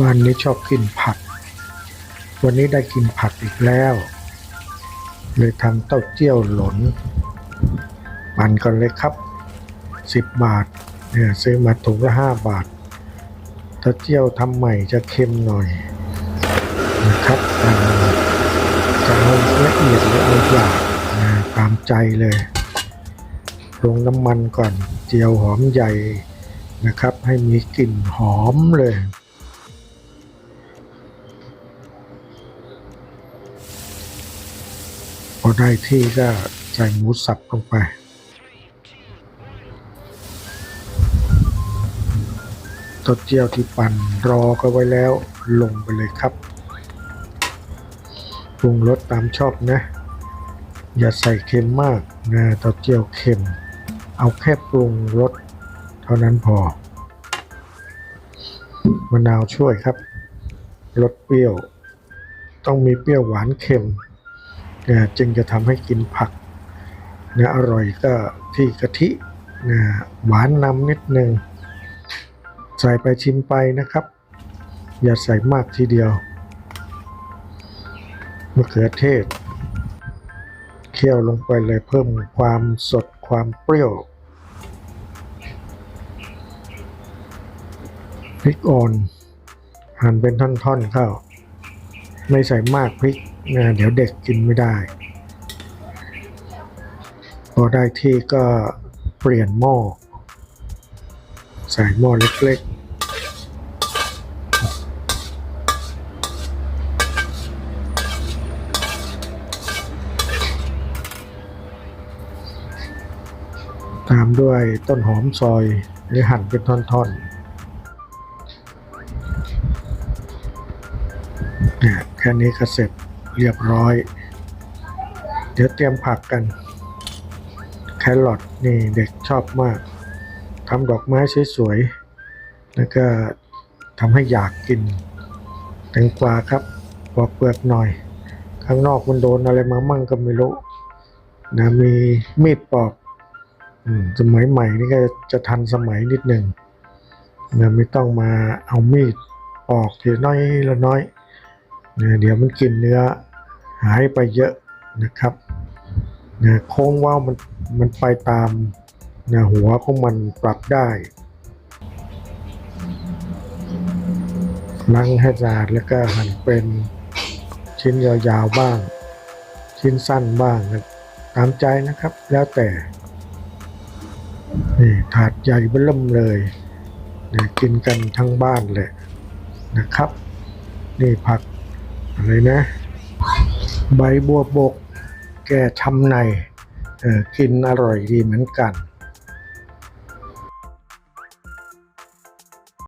บ้านนี้ชอบกินผักวันนี้ได้กินผักอีกแล้ว เลยทำเต้าเจี้ยวหลนปั่นก่อนเลยครับสิบบาท เนี่ยซื้อมาถุงละห้าบาท เต้าเจี้ยวทำใหม่จะเค็มหน่อยนะครับจะเอาละเอียดหรือเอาหยาบนะตามใจเลยลงน้ำมันก่อน เจียวหอมใหญ่นะครับ ให้มีกลิ่นหอมเลย พอได้ที่ก็ใส่หมูสับลงไปเต้าเจี้ยวที่ปั่นรอก็ไว้แล้วลงไปเลยครับปรุงรสตามชอบนะ อย่าใส่เค็มมากนะเต้าเจี้ยวเค็ม เอาแค่ปรุงรสเท่านั้นพอมะนาวช่วยครับรสเปรี้ยว ต้องมีเปรี้ยวหวานเค็ม นะจึงจะทำให้กินผักนะอร่อยก็ที่กะทินะหวานนำนิดนึง ใส่ไปชิมไปนะครับ อย่าใส่มากทีเดียวมะเขือเทศ เคี่ยวลงไปเลยเพิ่มความสดความเปรี้ยวพริกอ่อนหั่นเป็นท่อนๆเข้า ไม่ใส่มากพริก เดี๋ยวเด็กกินไม่ได้ พอได้ที่ก็เปลี่ยนหม้อ ใส่หม้อเล็กๆ ตามด้วยต้นหอมซอยหรือหั่นเป็นท่อนๆเนี่ยแค่นี้ก็เสร็จ เรียบร้อย เดี๋ยวเตรียมผักกัน แครอทนี่เด็กชอบมากทำดอกไม้สวยๆ แล้วก็ทำให้อยากกินแตงกวาครับปอกเปลือกหน่อย ข้างนอกมันโดนอะไรมามั่งก็ไม่รู้นะมีมีดปอกสมัยใหม่นี่ก็จะทันสมัยนิดหนึ่งนะไม่ต้องมาเอามีดปอกทีน้อยละน้อย นะเดี๋ยวมันกินเนื้อหายไปเยอะนะครับนะโค้งว่าวมันมันไปตามนะหัวของมันปรับได้ล้างให้สะอาดแล้วก็หั่นเป็นชิ้นยาวๆบ้าง ชิ้นสั้นบ้างนะตามใจนะครับ แล้วแต่นี่ถาดใหญ่เบิ่มเลยเนี่ยกินกันทั้งบ้านเลยนะครับ นี่ผัก อะไรนะ ใบบัวบกแก่ชำในเออกินอร่อยดีเหมือนกัน